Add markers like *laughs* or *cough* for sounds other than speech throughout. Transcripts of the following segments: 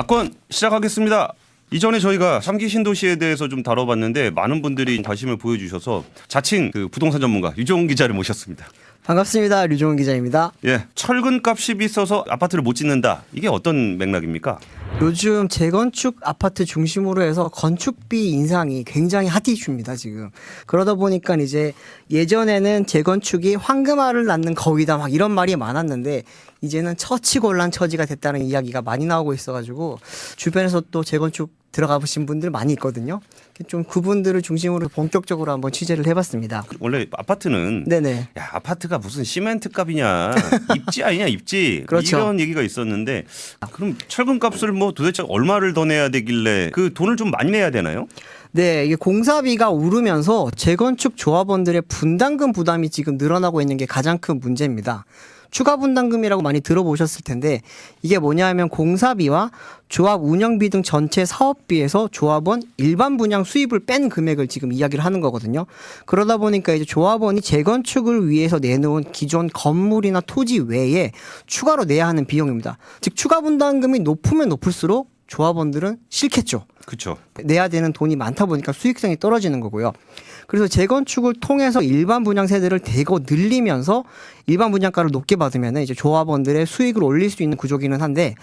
악권 시작하겠습니다. 이전에 저희가 삼기 신도시에 대해서 좀 다뤄봤는데 많은 분들이 관심을 보여주셔서 자칭 그 부동산 전문가 유종 기자를 모셨습니다. 반갑습니다. 류종훈 기자입니다. 예, 철근 값이 비싸서 아파트를 못 짓는다. 이게 어떤 맥락입니까? 요즘 재건축 아파트 중심으로 해서 건축비 인상이 굉장히 핫 이슈입니다, 지금. 그러다 보니까 이제 예전에는 재건축이 황금알을 낳는 거위다 막 이런 말이 많았는데 이제는 처치곤란 처지가 됐다는 이야기가 많이 나오고 있어가지고 주변에서 또 재건축 들어가 보신 분들 많이 있거든요. 좀 그분들을 중심으로 본격적으로 한번 취재를 해봤습니다. 원래 아파트는 네네. 야 아파트가 무슨 시멘트 값이냐 입지 아니냐 입지 *laughs* 그렇죠. 이런 얘기가 있었는데 그럼 철근 값을 뭐 도대체 얼마를 더 내야 되길래 그 돈을 좀 많이 내야 되나요? 네, 이게 공사비가 오르면서 재건축 조합원들의 분담금 부담이 지금 늘어나고 있는 게 가장 큰 문제입니다. 추가 분담금이라고 많이 들어보셨을 텐데 이게 뭐냐면 공사비와 조합 운영비 등 전체 사업비에서 조합원 일반 분양 수입을 뺀 금액을 지금 이야기를 하는 거거든요. 그러다 보니까 이제 조합원이 재건축을 위해서 내놓은 기존 건물이나 토지 외에 추가로 내야 하는 비용입니다. 즉 추가 분담금이 높으면 높을수록 조합원들은 싫겠죠. 그렇죠. 내야 되는 돈이 많다 보니까 수익성이 떨어지는 거고요. 그래서 재건축을 통해서 일반 분양 세대를 대거 늘리면서 일반 분양가를 높게 받으면 이제 조합원들의 수익을 올릴 수 있는 구조기는 한데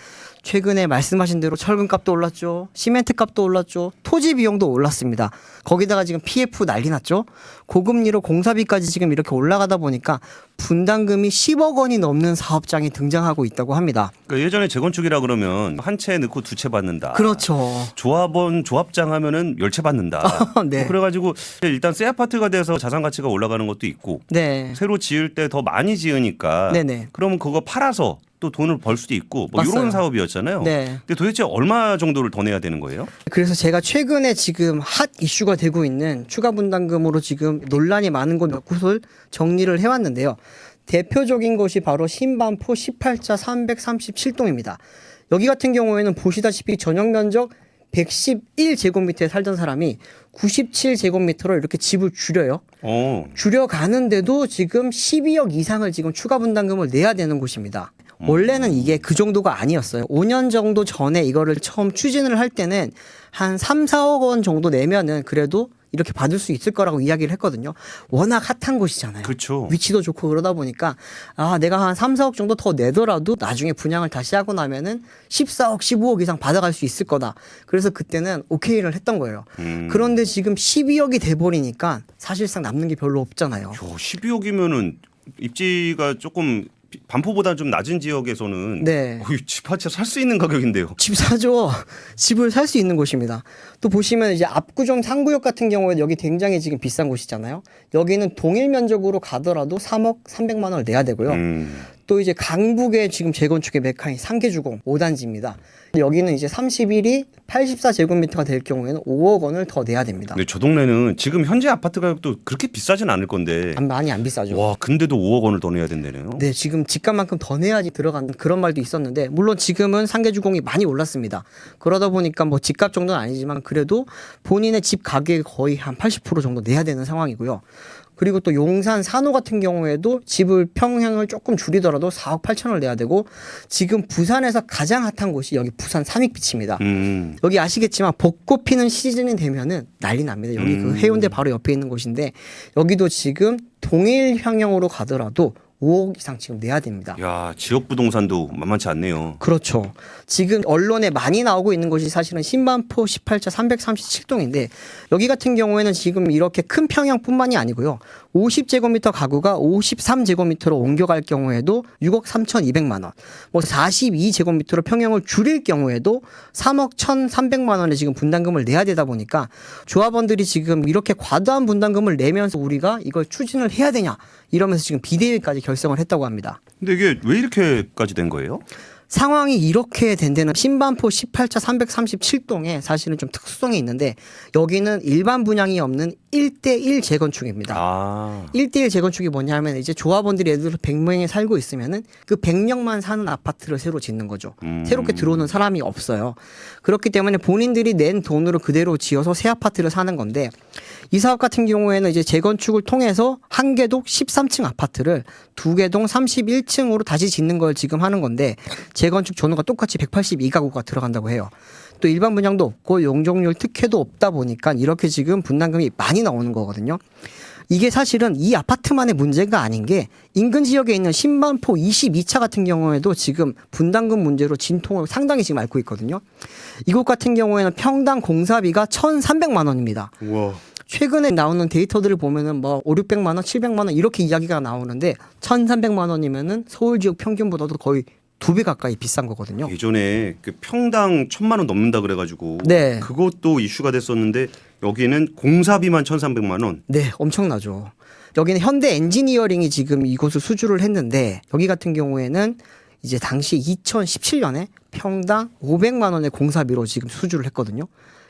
최근에 말씀하신 대로 철근 값도 올랐죠. 시멘트 값도 올랐죠. 토지 비용도 올랐습니다. 거기다가 지금 PF 난리 났죠. 고금리로 공사비까지 지금 이렇게 올라가다 보니까 분담금이 10억 원이 넘는 사업장이 등장하고 있다고 합니다. 그러니까 예전에 재건축이라 그러면 한 채 넣고 두 채 받는다. 그렇죠. 조합원 조합장 하면은 열 채 받는다. *laughs* 네. 뭐 그래가지고 일단 새 아파트가 돼서 자산 가치가 올라가는 것도 있고 네. 새로 지을 때 더 많이 지으니까 네네. 그러면 그거 팔아서 또 돈을 벌 수도 있고 뭐 맞아요. 이런 사업이었잖아요. 네. 근데 도대체 얼마 정도를 더 내야 되는 거예요? 그래서 제가 최근에 지금 핫 이슈가 되고 있는 추가 분담금으로 지금 논란이 많은 곳 몇 곳을 정리를 해왔는데요. 대표적인 곳이 바로 신반포 18자 337동입니다. 여기 같은 경우에는 보시다시피 전용 면적 111제곱미터에 살던 사람이 97제곱미터로 이렇게 집을 줄여요. 어. 줄여가는데도 지금 12억 이상을 지금 추가 분담금을 내야 되는 곳입니다. 원래는 이게 그 정도가 아니었어요. 5년 정도 전에 이거를 처음 추진을 할 때는 한 3, 4억 원 정도 내면은 그래도 이렇게 받을 수 있을 거라고 이야기를 했거든요. 워낙 핫한 곳이잖아요. 그렇죠. 위치도 좋고 그러다 보니까 아 내가 한 3, 4억 정도 더 내더라도 나중에 분양을 다시 하고 나면은 14억, 15억 이상 받아갈 수 있을 거다. 그래서 그때는 오케이를 했던 거예요. 음. 그런데 지금 12억이 돼 버리니까 사실상 남는 게 별로 없잖아요. 요 12억이면은 입지가 조금 비- 반포보다 좀 낮은 지역에서는 네. 거의 집 한 채 살 수 있는 가격인데요. 집 사죠. 집을 살 수 있는 곳입니다. 또 보시면 이제 압구정 상구역 같은 경우에 여기 굉장히 지금 비싼 곳이잖아요. 여기는 동일 면적으로 가더라도 3억 300만 원을 내야 되고요. 음. 또 이제 강북의 지금 재건축의 메카인 상계주공 5단지입니다. 여기는 이제 31이 84제곱미터가 될 경우에는 5억 원을 더 내야 됩니다. 근데 저 동네는 지금 현재 아파트 가격도 그렇게 비싸진 않을 건데. 안- 많이 안 비싸죠. 와, 근데도 5억 원을 더 내야 된다네요. 네, 지금 집값만큼 더 내야지 들어가는 그런 말도 있었는데 물론 지금은 상계주공이 많이 올랐습니다. 그러다 보니까 뭐 집값 정도는 아니지만 그래도 본인의 집 가격의 거의 한 80% 정도 내야 되는 상황이고요. 그리고 또 용산 산호 같은 경우에도 집을 평형을 조금 줄이더라도 4억 8천을 내야 되고 지금 부산에서 가장 핫한 곳이 여기 부산 삼익비치입니다. 음. 여기 아시겠지만 벚꽃 피는 시즌이 되면은 난리 납니다. 여기 그 해운대 바로 옆에 있는 곳인데 여기도 지금 동일 형형으로 가더라도 5억 이상 지금 내야 됩니다. 야, 지역 부동산도 만만치 않네요. 그렇죠. 지금 언론에 많이 나오고 있는 곳이 사실은 신반포 18자 337동인데 여기 같은 경우에는 지금 이렇게 큰 평형뿐만이 아니고요. 50제곱미터 가구가 53제곱미터로 옮겨갈 경우에도 6억 3,200만 원. 뭐 42제곱미터로 평형을 줄일 경우에도 3억 1,300만 원의 지금 분담금을 내야 되다 보니까 조합원들이 지금 이렇게 과도한 분담금을 내면서 우리가 이걸 추진을 해야 되냐 이러면서 지금 비대위까지 결성을 했다고 합니다. 근데 이게 왜 이렇게까지 된 거예요? 상황이 이렇게 된 데는 신반포 18차 337동에 사실은 좀 특수성이 있는데 여기는 일반 분양이 없는 1대1 재건축입니다. 아. 1대1 재건축이 뭐냐면 이제 조합원들이 예를 들어 100명이 살고 있으면은 그 100명만 사는 아파트를 새로 짓는 거죠. 음. 새롭게 들어오는 사람이 없어요. 그렇기 때문에 본인들이 낸 돈으로 그대로 지어서 새 아파트를 사는 건데 이 사업 같은 경우에는 이제 재건축을 통해서 한 개동 13층 아파트를 두 개동 31층으로 다시 짓는 걸 지금 하는 건데 재건축 전후가 똑같이 182가구가 들어간다고 해요. 또 일반 분양도 없고 용적률 특혜도 없다 보니까 이렇게 지금 분담금이 많이 나오는 거거든요. 이게 사실은 이 아파트만의 문제가 아닌 게 인근 지역에 있는 신반포 22차 같은 경우에도 지금 분담금 문제로 진통을 상당히 지금 앓고 있거든요. 이곳 같은 경우에는 평당 공사비가 1,300만 원입니다. 우와. 최근에 나오는 데이터들을 보면은 뭐 5, 600만 원, 700만 원 이렇게 이야기가 나오는데 1,300만 원이면은 서울 지역 평균보다도 거의 두 배 가까이 비싼 거거든요. 예전에 그 평당 천만 원 넘는다 그래가지고 네. 그것도 이슈가 됐었는데 여기는 공사비만 천삼백만 원. 네, 엄청나죠. 여기는 현대 엔지니어링이 지금 이곳을 수주를 했는데 여기 같은 경우에는 이제 당시 2017년에 평당 500만 원의 공사비로 지금 수주를 했거든요.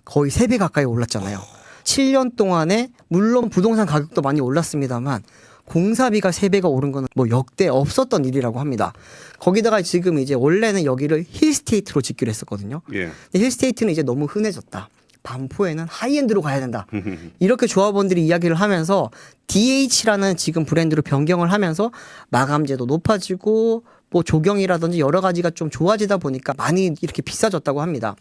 거의 3배 가까이 올랐잖아요. 7년 동안에 물론 부동산 가격도 많이 올랐습니다만 공사비가 3배가 오른 거는 뭐 역대 없었던 일이라고 합니다. 거기다가 지금 이제 원래는 여기를 힐스테이트로 짓기로 했었거든요. 예. 근데 힐스테이트는 이제 너무 흔해졌다. 반포에는 하이엔드로 가야 된다. *laughs* 이렇게 조합원들이 이야기를 하면서 DH라는 지금 브랜드로 변경을 하면서 마감제도 높아지고 뭐 조경이라든지 여러 가지가 좀 좋아지다 보니까 많이 이렇게 비싸졌다고 합니다.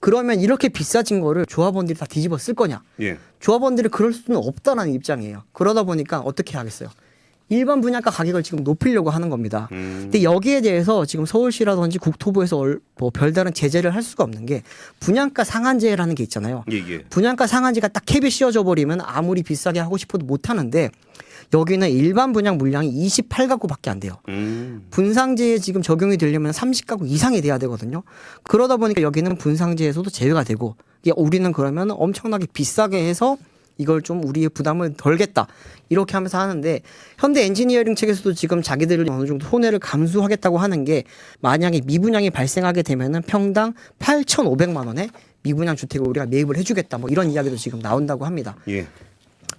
그러면 이렇게 비싸진 거를 조합원들이 다 뒤집어 쓸 거냐? 예. 조합원들이 그럴 수는 없다라는 입장이에요. 그러다 보니까 어떻게 하겠어요? 일반 분양가 가격을 지금 높이려고 하는 겁니다. 음. 근데 여기에 대해서 지금 서울시라든지 국토부에서 얼- 뭐 별다른 제재를 할 수가 없는 게 분양가 상한제라는 게 있잖아요. 예, 예. 분양가 상한제가 딱 캡이 씌워져 버리면 아무리 비싸게 하고 싶어도 못 하는데 여기는 일반 분양 물량이 28가구밖에 안 돼요. 음. 분상제에 지금 적용이 되려면 30가구 이상이 돼야 되거든요. 그러다 보니까 여기는 분상제에서도 제외가 되고 우리는 그러면 엄청나게 비싸게 해서 이걸 좀 우리의 부담을 덜겠다 이렇게 하면서 하는데 현대 엔지니어링 측에서도 지금 자기들을 어느 정도 손해를 감수하겠다고 하는 게 만약에 미분양이 발생하게 되면은 평당 8,500만 원에 미분양 주택을 우리가 매입을 해주겠다 뭐 이런 이야기도 지금 나온다고 합니다. 예.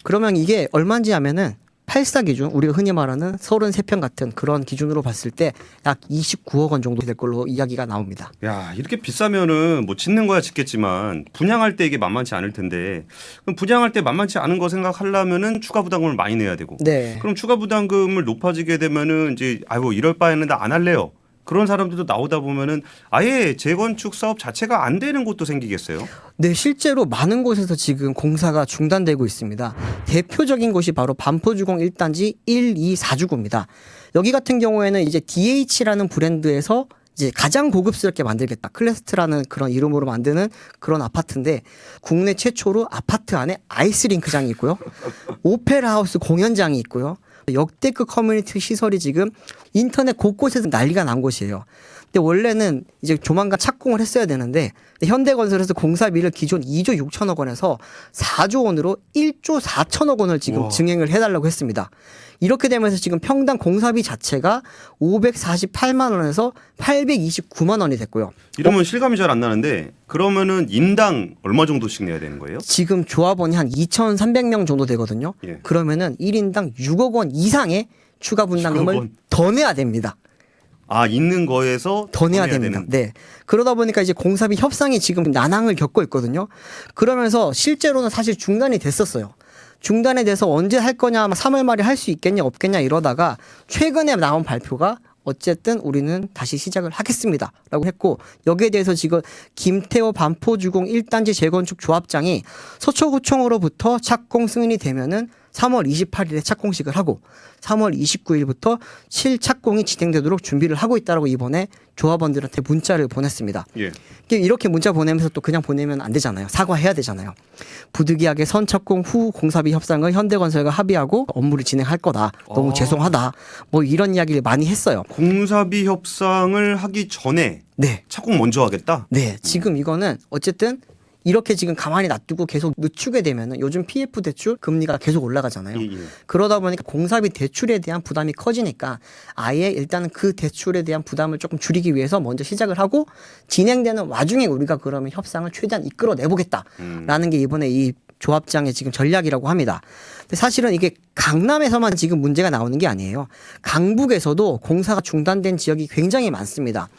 그러면 이게 얼마인지 하면은 84 기준 우리가 흔히 말하는 33평 같은 그런 기준으로 봤을 때 약 29억 원 정도 될 걸로 이야기가 나옵니다. 야 이렇게 비싸면은 뭐 짓는 거야 짓겠지만 분양할 때 이게 만만치 않을 텐데 그럼 분양할 때 만만치 않은 거 생각하려면은 추가 부담금을 많이 내야 되고 네. 그럼 추가 부담금을 높아지게 되면은 이제 아이고 이럴 바에는 나 안 할래요. 그런 사람들도 나오다 보면은 아예 재건축 사업 자체가 안 되는 곳도 생기겠어요. 네, 실제로 많은 곳에서 지금 공사가 중단되고 있습니다. 대표적인 곳이 바로 반포주공 1단지 1, 2, 4주구입니다. 여기 같은 경우에는 이제 DH라는 브랜드에서 이제 가장 고급스럽게 만들겠다. 클래스트라는 그런 이름으로 만드는 그런 아파트인데 국내 최초로 아파트 안에 아이스링크장이 있고요. 오페라 하우스 공연장이 있고요. 역대급 커뮤니티 시설이 지금 인터넷 곳곳에서 난리가 난 곳이에요. 근데 원래는 이제 조만간 착공을 했어야 되는데 현대건설에서 공사비를 기존 2조 6천억 원에서 4조 원으로 1조 4천억 원을 지금 우와. 증액을 해달라고 했습니다. 이렇게 되면서 지금 평당 공사비 자체가 548만 원에서 829만 원이 됐고요. 이러면 실감이 잘 안 나는데 그러면은 인당 얼마 정도씩 내야 되는 거예요? 지금 조합원이 한 2,300명 정도 되거든요. 예. 그러면은 1인당 6억 원 이상의 추가 분담금을 6억 원. 더 내야 됩니다. 아 있는 거에서 더 내야 됩니다. 되는. 네. 그러다 보니까 이제 공사비 협상이 지금 난항을 겪고 있거든요. 그러면서 실제로는 사실 중단이 됐었어요. 중단에 돼서 언제 할 거냐, 3월 말에 할 수 있겠냐, 없겠냐 이러다가 최근에 나온 발표가 어쨌든 우리는 다시 시작을 하겠습니다. 라고 했고, 여기에 대해서 지금 김태호 반포주공 1단지 재건축 조합장이 서초구청으로부터 착공 승인이 되면은 3월 28일에 착공식을 하고 3월 29일부터 실착공이 진행되도록 준비를 하고 있다라고 이번에 조합원들한테 문자를 보냈습니다. 예. 이렇게 문자 보내면서 또 그냥 보내면 안 되잖아요. 사과해야 되잖아요. 부득이하게 선착공 후 공사비 협상을 현대건설과 합의하고 업무를 진행할 거다. 너무 아. 죄송하다. 뭐 이런 이야기를 많이 했어요. 공사비 협상을 하기 전에 네. 착공 먼저 하겠다. 네, 지금 이거는 어쨌든 이렇게 지금 가만히 놔두고 계속 늦추게 되면은 요즘 PF 대출 금리가 계속 올라가잖아요. 예, 예. 그러다 보니까 공사비 대출에 대한 부담이 커지니까 아예 일단은 그 대출에 대한 부담을 조금 줄이기 위해서 먼저 시작을 하고 진행되는 와중에 우리가 그러면 협상을 최대한 이끌어내 보겠다라는 게 이번에 이 조합장의 지금 전략이라고 합니다. 근데 사실은 이게 강남에서만 지금 문제가 나오는 게 아니에요. 강북에서도 공사가 중단된 지역이 굉장히 많습니다.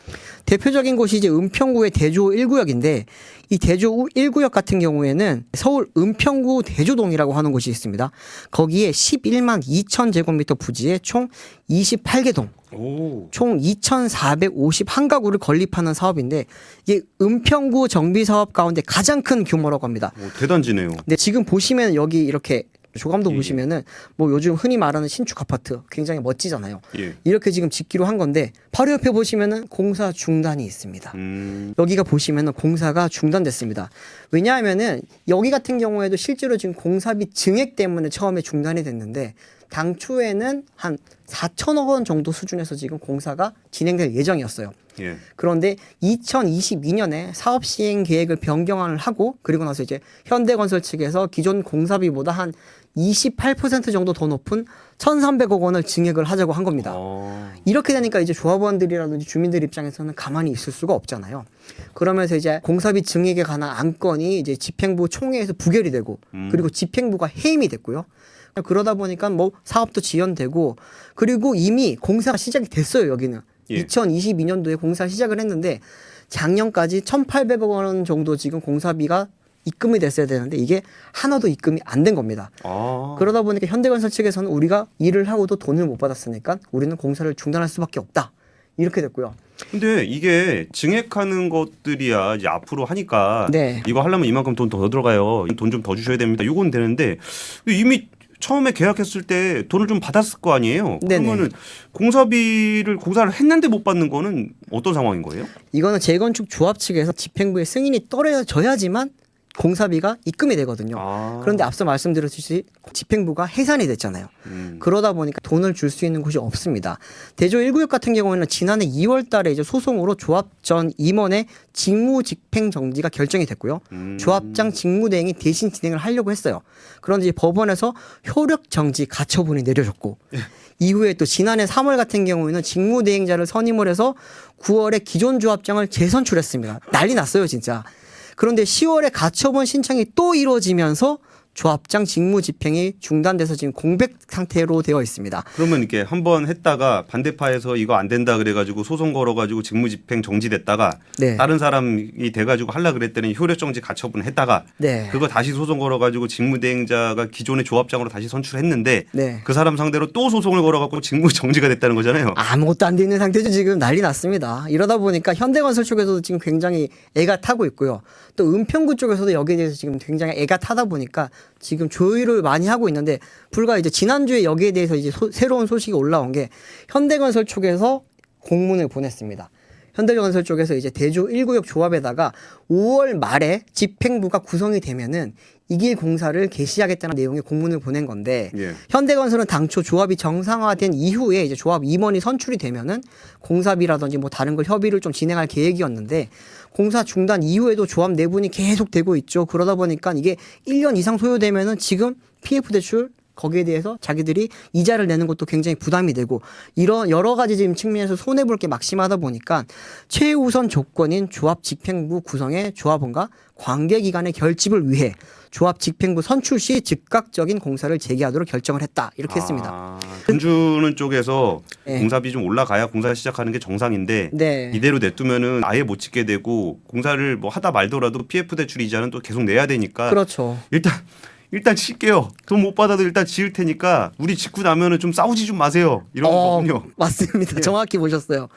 대표적인 곳이 이제 은평구의 대조 1구역인데 이 대조 1구역 같은 경우에는 서울 은평구 대조동이라고 하는 곳이 있습니다. 거기에 11만 2천 제곱미터 부지에 총 28개 동, 오. 총 2,451가구를 건립하는 사업인데 이게 은평구 정비 사업 가운데 가장 큰 규모라고 합니다. 오, 대단지네요. 근데 지금 보시면 여기 이렇게 조감도 예, 예. 보시면은 뭐 요즘 흔히 말하는 신축 아파트 굉장히 멋지잖아요. 예. 이렇게 지금 짓기로 한 건데 바로 옆에 보시면은 공사 중단이 있습니다. 음. 여기가 보시면은 공사가 중단됐습니다. 왜냐하면은 여기 같은 경우에도 실제로 지금 공사비 증액 때문에 처음에 중단이 됐는데 당초에는 한 4천억 원 정도 수준에서 지금 공사가 진행될 예정이었어요. 예. 그런데 2022년에 사업 시행 계획을 변경을 하고 그리고 나서 이제 현대건설 측에서 기존 공사비보다 한 28% 정도 더 높은 1,300억 원을 증액을 하자고 한 겁니다. 어. 이렇게 되니까 이제 조합원들이라든지 주민들 입장에서는 가만히 있을 수가 없잖아요. 그러면서 이제 공사비 증액에 관한 안건이 이제 집행부 총회에서 부결이 되고 음. 그리고 집행부가 해임이 됐고요. 그러다 보니까 뭐 사업도 지연되고 그리고 이미 공사가 시작이 됐어요 여기는 예. 2022년도에 공사 시작을 했는데 작년까지 1,800억 원 정도 지금 공사비가 입금이 됐어야 되는데 이게 하나도 입금이 안 된 겁니다. 아. 그러다 보니까 현대건설 측에서는 우리가 일을 하고도 돈을 못 받았으니까 우리는 공사를 중단할 수밖에 없다. 이렇게 됐고요. 근데 이게 증액하는 것들이야 이제 앞으로 하니까 네. 이거 하려면 이만큼 돈 더 들어가요. 돈 좀 더 주셔야 됩니다. 이건 되는데 이미 처음에 계약했을 때 돈을 좀 받았을 거 아니에요. 그러면은 공사비를 공사를 했는데 못 받는 거는 어떤 상황인 거예요? 이거는 재건축 조합 측에서 집행부의 승인이 떨어져야지만 공사비가 입금이 되거든요. 아. 그런데 앞서 말씀드렸듯이 집행부가 해산이 됐잖아요. 음. 그러다 보니까 돈을 줄 수 있는 곳이 없습니다. 대조 1구역 같은 경우에는 지난해 2월 달에 이제 소송으로 조합 전 임원의 직무 집행 정지가 결정이 됐고요. 음. 조합장 직무 대행이 대신 진행을 하려고 했어요. 그런데 법원에서 효력 정지 가처분이 내려졌고 이후에 또 지난해 3월 같은 경우에는 직무 대행자를 선임을 해서 9월에 기존 조합장을 재선출했습니다. 난리 났어요, 진짜. 그런데 10월에 가처분 신청이 또 이루어지면서 조합장 직무 집행이 중단돼서 지금 공백 상태로 되어 있습니다. 그러면 이렇게 한 번 했다가 반대파에서 이거 안 된다 그래가지고 소송 걸어가지고 직무집행 정지됐다가 네. 다른 사람이 돼가지고 할라 그랬더니 효력정지 가처분 했다가 네. 그거 다시 소송 걸어가지고 직무대행자가 기존의 조합장으로 다시 선출했는데 네. 그 사람 상대로 또 소송을 걸어갖고 직무 정지가 됐다는 거잖아요. 아무것도 안 되는 상태죠. 지금 난리 났습니다. 이러다 보니까 현대건설 쪽에서도 지금 굉장히 애가 타고 있고요. 또 은평구 쪽에서도 여기에 대해서 지금 굉장히 애가 타다 보니까 지금 조율을 많이 하고 있는데 불과 이제 지난주에 여기에 대해서 이제 소- 새로운 소식이 올라온 게 현대건설 쪽에서 공문을 보냈습니다. 현대건설 쪽에서 이제 대조 1구역 조합에다가 5월 말에 집행부가 구성이 되면은 이길 공사를 개시하겠다는 내용의 공문을 보낸 건데 예. 현대건설은 당초 조합이 정상화된 이후에 이제 조합 임원이 선출이 되면은 공사비라든지 뭐 다른 걸 협의를 좀 진행할 계획이었는데 공사 중단 이후에도 조합 내분이 계속 되고 있죠. 그러다 보니까 이게 1년 이상 소요되면은 지금 PF 대출 거기에 대해서 자기들이 이자를 내는 것도 굉장히 부담이 되고 이런 여러 가지 지금 측면에서 손해 볼 게 막심하다 보니까 최우선 조건인 조합 집행부 구성의 조합원과 관계 기관의 결집을 위해 조합 집행부 선출 시 즉각적인 공사를 재개하도록 결정을 했다 이렇게 했습니다. 아, 돈 주는 쪽에서 네. 공사비 좀 올라가야 공사 시작하는 게 정상인데 네. 이대로 냅두면은 아예 못 짓게 되고 공사를 뭐 하다 말더라도 PF 대출 이자는 또 계속 내야 되니까 그렇죠. 일단 일단 칠게요. 돈 못 받아도 일단 지을 테니까 우리 짓고 나면은 좀 싸우지 좀 마세요. 이런 어, 거군요. *laughs* 맞습니다. 정확히 보셨어요.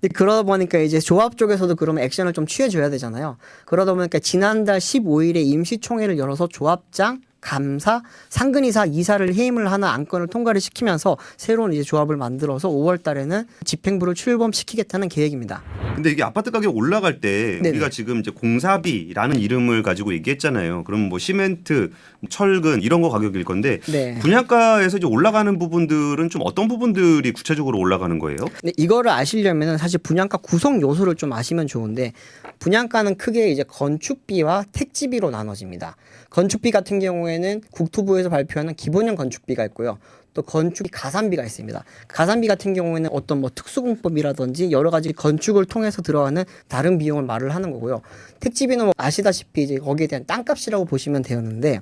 근데 그러다 보니까 이제 조합 쪽에서도 그러면 액션을 좀 취해줘야 되잖아요. 그러다 보니까 지난달 15일에 임시총회를 열어서 조합장, 감사, 상근이사, 이사를 해임을 하는 안건을 통과를 시키면서 새로운 이제 조합을 만들어서 5월 달에는 집행부를 출범시키겠다는 계획입니다. 근데 이게 아파트 가격 올라갈 때 네네. 우리가 지금 이제 공사비라는 이름을 가지고 얘기했잖아요. 그럼 뭐 시멘트, 철근 이런 거 가격일 건데 네. 분양가에서 이제 올라가는 부분들은 좀 어떤 부분들이 구체적으로 올라가는 거예요? 근데 이거를 아시려면 사실 분양가 구성 요소를 좀 아시면 좋은데 분양가는 크게 이제 건축비와 택지비로 나눠집니다. 건축비 같은 경우에 는 국토부에서 발표하는 기본형 건축비가 있고요. 또 건축비 가산비가 있습니다. 가산비 같은 경우에는 어떤 뭐 특수공법이라든지 여러 가지 건축을 통해서 들어가는 다른 비용을 말을 하는 거고요. 택지비는 뭐 아시다시피 이제 거기에 대한 땅값이라고 보시면 되었는데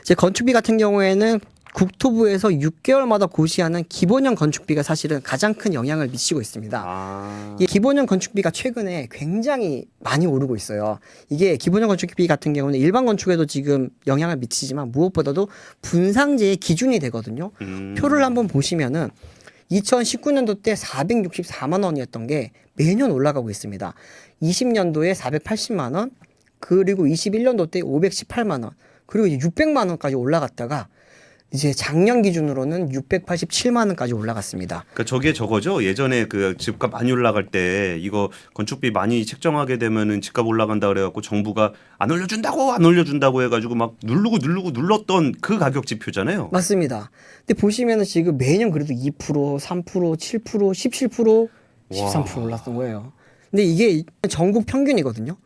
이제 건축비 같은 경우에는 국토부에서 6개월마다 고시하는 기본형 건축비가 사실은 가장 큰 영향을 미치고 있습니다. 아. 이 기본형 건축비가 최근에 굉장히 많이 오르고 있어요. 이게 기본형 건축비 같은 경우는 일반 건축에도 지금 영향을 미치지만 무엇보다도 분상제의 기준이 되거든요. 음. 표를 한번 보시면은 2019년도 때 464만 원이었던 게 매년 올라가고 있습니다. 20년도에 480만 원, 그리고 21년도 때 518만 원, 그리고 이제 600만 원까지 올라갔다가 이제 작년 기준으로는 687만 원까지 올라갔습니다. 그러니까 저게 저거죠. 예전에 그 집값 많이 올라갈 때 이거 건축비 많이 책정하게 되면은 집값 올라간다 그래갖고 정부가 안 올려준다고 안 올려준다고 해가지고 막 누르고 누르고 눌렀던 그 가격 지표잖아요. 맞습니다. 근데 보시면은 지금 매년 그래도 2%, 3%, 7%, 17%, 13% 와. 올랐던 거예요. 근데 이게 전국 평균이거든요.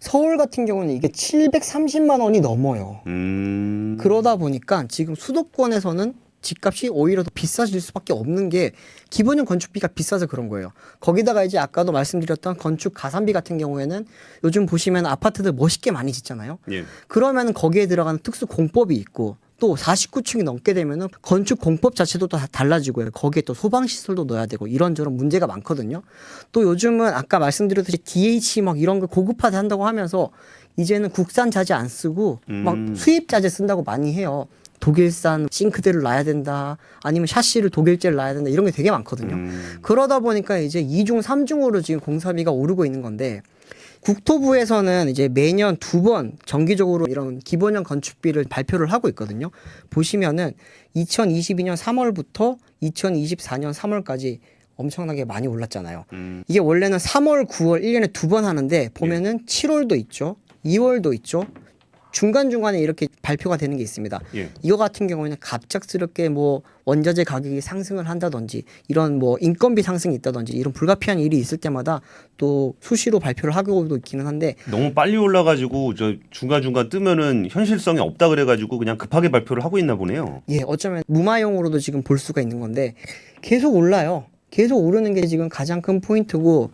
서울 같은 경우는 이게 730만 원이 넘어요. 음. 그러다 보니까 지금 수도권에서는 집값이 오히려 더 비싸질 수밖에 없는 게 기본형 건축비가 비싸서 그런 거예요. 거기다가 이제 아까도 말씀드렸던 건축 가산비 같은 경우에는 요즘 보시면 아파트들 멋있게 많이 짓잖아요. 예. 그러면은 거기에 들어가는 특수 공법이 있고 또 49층이 넘게 되면은 건축 공법 자체도 또다 달라지고요. 거기에 또 소방 시설도 넣어야 되고 이런저런 문제가 많거든요. 또 요즘은 아까 말씀드렸듯이 DH 막 이런 걸 고급화돼 한다고 하면서 이제는 국산 자재 안 쓰고 막 음. 수입 자재 쓴다고 많이 해요. 독일산 싱크대를 놔야 된다. 아니면 샤시를 독일제를 놔야 된다. 이런 게 되게 많거든요. 음. 그러다 보니까 이제 2중, 3중으로 지금 공사비가 오르고 있는 건데 국토부에서는 이제 매년 두 번 정기적으로 이런 기본형 건축비를 발표를 하고 있거든요. 보시면은 2022년 3월부터 2024년 3월까지 엄청나게 많이 올랐잖아요. 음. 이게 원래는 3월, 9월 1년에 두 번 하는데 보면은 7월도 있죠. 2월도 있죠. 중간중간에 이렇게 발표가 되는 게 있습니다. 예. 이거 같은 경우에는 갑작스럽게 뭐 원자재 가격이 상승을 한다든지 이런 뭐 인건비 상승이 있다든지 이런 불가피한 일이 있을 때마다 또 수시로 발표를 하고 있기는 한데 너무 빨리 올라가지고 저 중간 중간 뜨면은 현실성이 없다 그래가지고 그냥 급하게 발표를 하고 있나 보네요. 예 어쩌면 무마용으로도 지금 볼 수가 있는 건데 계속 올라요. 계속 오르는 게 지금 가장 큰 포인트고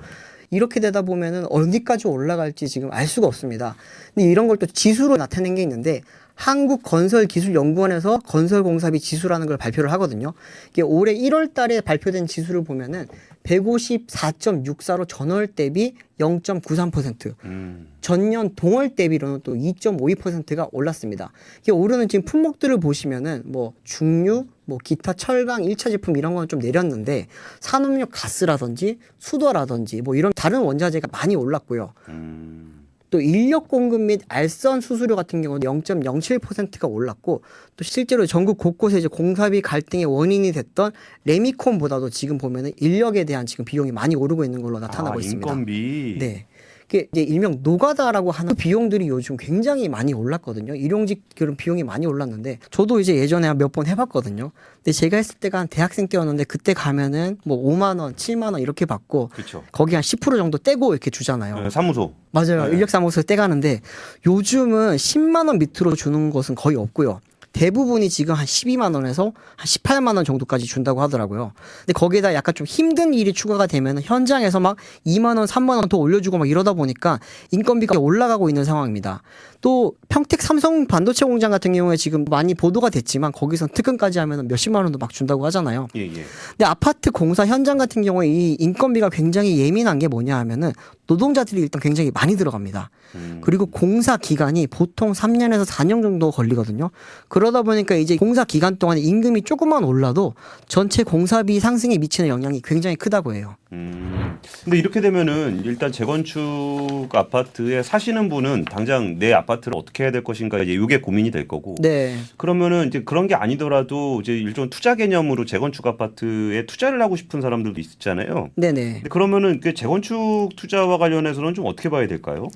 이렇게 되다 보면은 어디까지 올라갈지 지금 알 수가 없습니다. 근데 이런 걸 또 지수로 나타낸 게 있는데 한국건설기술연구원에서 건설공사비 지수라는 걸 발표를 하거든요. 이게 올해 1월 달에 발표된 지수를 보면은 154.64로 전월 대비 0.93%, 음. 전년 동월 대비로는 또 2.52%가 올랐습니다. 이게 오르는 지금 품목들을 보시면은 뭐 중유, 뭐 기타 철강 1차 제품 이런 건 좀 내렸는데 산업용 가스라든지 수도라든지 뭐 이런 다른 원자재가 많이 올랐고요. 음. 또 인력 공급 및 알선 수수료 같은 경우는 0.07%가 올랐고 또 실제로 전국 곳곳에 이제 공사비 갈등의 원인이 됐던 레미콘보다도 지금 보면은 인력에 대한 지금 비용이 많이 오르고 있는 걸로 나타나고 아, 있습니다. 인건비. 네. 그게 이제 일명 노가다라고 하는 비용들이 요즘 굉장히 많이 올랐거든요. 일용직 그런 비용이 많이 올랐는데 저도 이제 예전에 몇 번 해봤거든요. 근데 제가 했을 때가 한 대학생 때였는데 그때 가면은 뭐 5만 원, 7만 원 이렇게 받고 그렇죠. 거기 한 10% 정도 떼고 이렇게 주잖아요. 네, 사무소. 맞아요. 네. 인력사무소에 떼가는데 요즘은 10만 원 밑으로 주는 것은 거의 없고요. 대부분이 지금 한 12만 원에서 한 18만 원 정도까지 준다고 하더라고요. 근데 거기에다 약간 좀 힘든 일이 추가가 되면 현장에서 막 2만 원, 3만 원 더 올려주고 막 이러다 보니까 인건비가 올라가고 있는 상황입니다. 또 평택 삼성 반도체 공장 같은 경우에 지금 많이 보도가 됐지만 거기선 특근까지 하면 몇십만 원도 막 준다고 하잖아요. 예, 예. 근데 아파트 공사 현장 같은 경우에 이 인건비가 굉장히 예민한 게 뭐냐 하면은 노동자들이 일단 굉장히 많이 들어갑니다. 음. 그리고 공사 기간이 보통 3년에서 4년 정도 걸리거든요. 그러다 보니까 이제 공사 기간 동안 임금이 조금만 올라도 전체 공사비 상승에 미치는 영향이 굉장히 크다고 해요. 음. 근데 이렇게 되면은 일단 재건축 아파트에 사시는 분은 당장 내 아파트를 어떻게 해야 될 것인가 이제 이게 고민이 될 거고. 네. 그러면은 이제 그런 게 아니더라도 이제 일종 투자 개념으로 재건축 아파트에 투자를 하고 싶은 사람들도 있잖아요. 네네. 그러면은 그 재건축 투자와 관련해서는 좀 어떻게 봐야 될까요?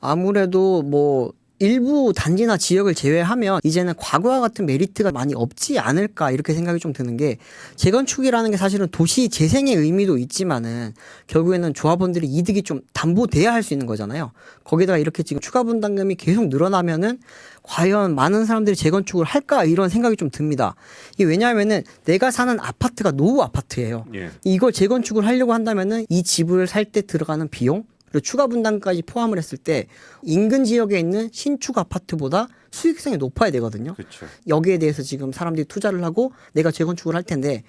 아무래도 뭐 일부 단지나 지역을 제외하면 이제는 과거와 같은 메리트가 많이 없지 않을까 이렇게 생각이 좀 드는 게 재건축이라는 게 사실은 도시 재생의 의미도 있지만은 결국에는 조합원들이 이득이 좀 담보돼야 할 수 있는 거잖아요. 거기다가 이렇게 지금 추가 분담금이 계속 늘어나면은 과연 많은 사람들이 재건축을 할까 이런 생각이 좀 듭니다. 이게 왜냐하면은 내가 사는 아파트가 노후 아파트예요. 예. 이걸 재건축을 하려고 한다면은 이 집을 살 때 들어가는 비용 그리고 추가 분담까지 포함을 했을 때 인근 지역에 있는 신축 아파트보다 수익성이 높아야 되거든요. 그렇죠. 여기에 대해서 지금 사람들이 투자를 하고 내가 재건축을 할 텐데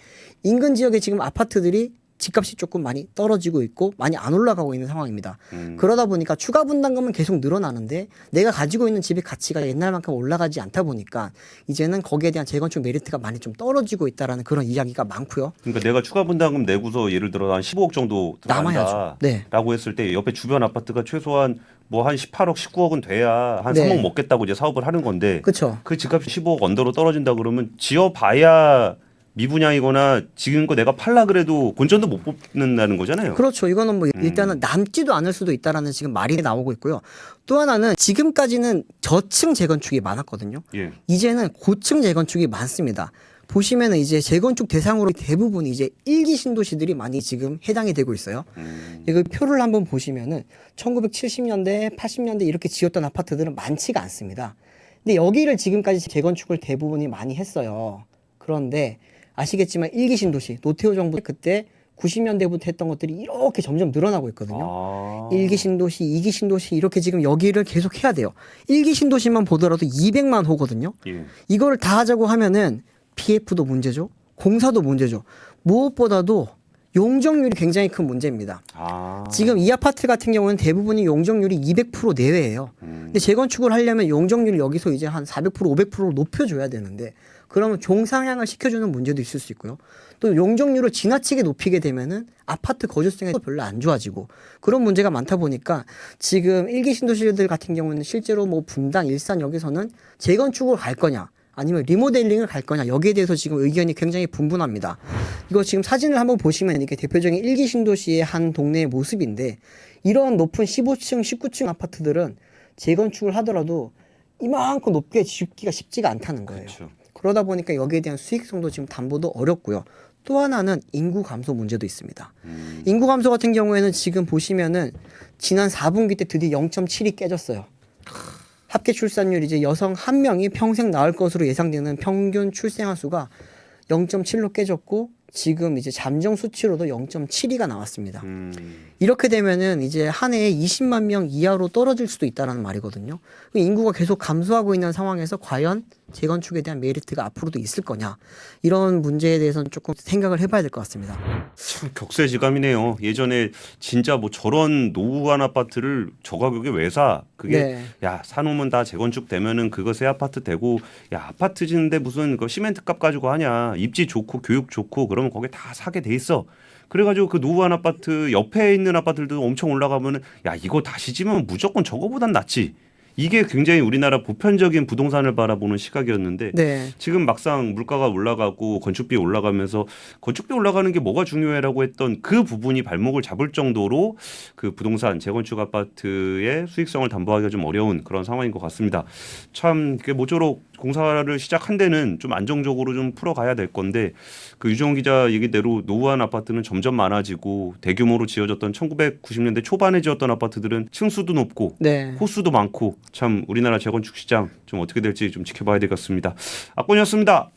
인근 지역에 지금 아파트들이 집값이 조금 많이 떨어지고 있고 많이 안 올라가고 있는 상황입니다. 음. 그러다 보니까 추가 분담금은 계속 늘어나는데 내가 가지고 있는 집의 가치가 옛날만큼 올라가지 않다 보니까 이제는 거기에 대한 재건축 메리트가 많이 좀 떨어지고 있다라는 그런 이야기가 많고요. 그러니까 내가 추가 분담금 내고서 예를 들어 한 15억 정도 남아야죠. 들어간다. 네. 라고 했을 때 옆에 주변 아파트가 최소한 뭐 한 18억, 19억은 돼야 한 네. 3억 먹겠다고 이제 사업을 하는 건데 그렇죠. 그 집값이 15억 언더로 떨어진다 그러면 지어봐야 미분양이거나 지금 거 내가 팔라 그래도 본전도 못 뽑는다는 거잖아요. 그렇죠. 이거는 뭐 음. 일단은 남지도 않을 수도 있다라는 지금 말이 나오고 있고요. 또 하나는 지금까지는 저층 재건축이 많았거든요. 예. 이제는 고층 재건축이 많습니다. 보시면은 이제 재건축 대상으로 대부분 이제 일기 신도시들이 많이 지금 해당이 되고 있어요. 음. 이거 표를 한번 보시면은 1970년대, 80년대 이렇게 지었던 아파트들은 많지가 않습니다. 근데 여기를 지금까지 재건축을 대부분이 많이 했어요. 그런데 아시겠지만 일기 신 도시 노태우 정부 그때 90년대부터 했던 것들이 이렇게 점점 늘어나고 있거든요. 아. 일기 신도시, 이기 신도시 이렇게 지금 여기를 계속 해야 돼요. 일기 신도시만 보더라도 200만 호거든요. 예. 이걸 다 하자고 하면은 PF도 문제죠. 공사도 문제죠. 무엇보다도 용적률이 굉장히 큰 문제입니다. 아. 지금 이 아파트 같은 경우는 대부분이 용적률이 200% 내외예요. 음. 근데 재건축을 하려면 용적률을 여기서 이제 한 400% 500% 높여줘야 되는데 그러면 종상향을 시켜주는 문제도 있을 수 있고요. 또 용적률을 지나치게 높이게 되면은 아파트 거주성이 별로 안 좋아지고 그런 문제가 많다 보니까 지금 일기 신도시들 같은 경우는 실제로 뭐 분당, 일산 여기서는 재건축을 갈 거냐 아니면 리모델링을 갈 거냐 여기에 대해서 지금 의견이 굉장히 분분합니다. 이거 지금 사진을 한번 보시면 이게 대표적인 일기 신도시의 한 동네의 모습인데 이런 높은 15층, 19층 아파트들은 재건축을 하더라도 이만큼 높게 짓기가 쉽지가 않다는 거예요. 그렇죠. 그러다 보니까 여기에 대한 수익성도 지금 담보도 어렵고요. 또 하나는 인구 감소 문제도 있습니다. 음. 인구 감소 같은 경우에는 지금 보시면은 지난 4분기 때 드디어 0.7이 깨졌어요. 합계 출산율 이제 여성 한 명이 평생 낳을 것으로 예상되는 평균 출생아 수가 0.7로 깨졌고 지금 이제 잠정 수치로도 0.72가 나왔습니다. 음. 이렇게 되면은 이제 한 해에 20만 명 이하로 떨어질 수도 있다라는 말이거든요. 인구가 계속 감소하고 있는 상황에서 과연 재건축에 대한 메리트가 앞으로도 있을 거냐 이런 문제에 대해서는 조금 생각을 해봐야 될 것 같습니다. 참 격세지감이네요. 예전에 진짜 뭐 저런 노후한 아파트를 저 가격에 왜 사? 그게 네. 야 사놓으면 다 재건축 되면은 그거 새 아파트 되고 야 아파트 짓는데 무슨 그 시멘트 값 가지고 하냐? 입지 좋고 교육 좋고 그러면 거기 다 사게 돼 있어. 그래가지고 그 노후한 아파트 옆에 있는 아파트들도 엄청 올라가면은 야 이거 다시 지면 무조건 저거보단 낫지. 이게 굉장히 우리나라 보편적인 부동산을 바라보는 시각이었는데 네. 지금 막상 물가가 올라가고 건축비 올라가면서 건축비 올라가는 게 뭐가 중요해라고 했던 그 부분이 발목을 잡을 정도로 그 부동산 재건축 아파트의 수익성을 담보하기가 좀 어려운 그런 상황인 것 같습니다. 참 모쪼록 공사를 시작한 데는 좀 안정적으로 좀 풀어가야 될 건데 그 유정 기자 얘기대로 노후한 아파트는 점점 많아지고 대규모로 지어졌던 1990년대 초반에 지었던 아파트들은 층수도 높고 네. 호수도 많고 참 우리나라 재건축 시장 좀 어떻게 될지 좀 지켜봐야 되겠습니다. 악권이었습니다.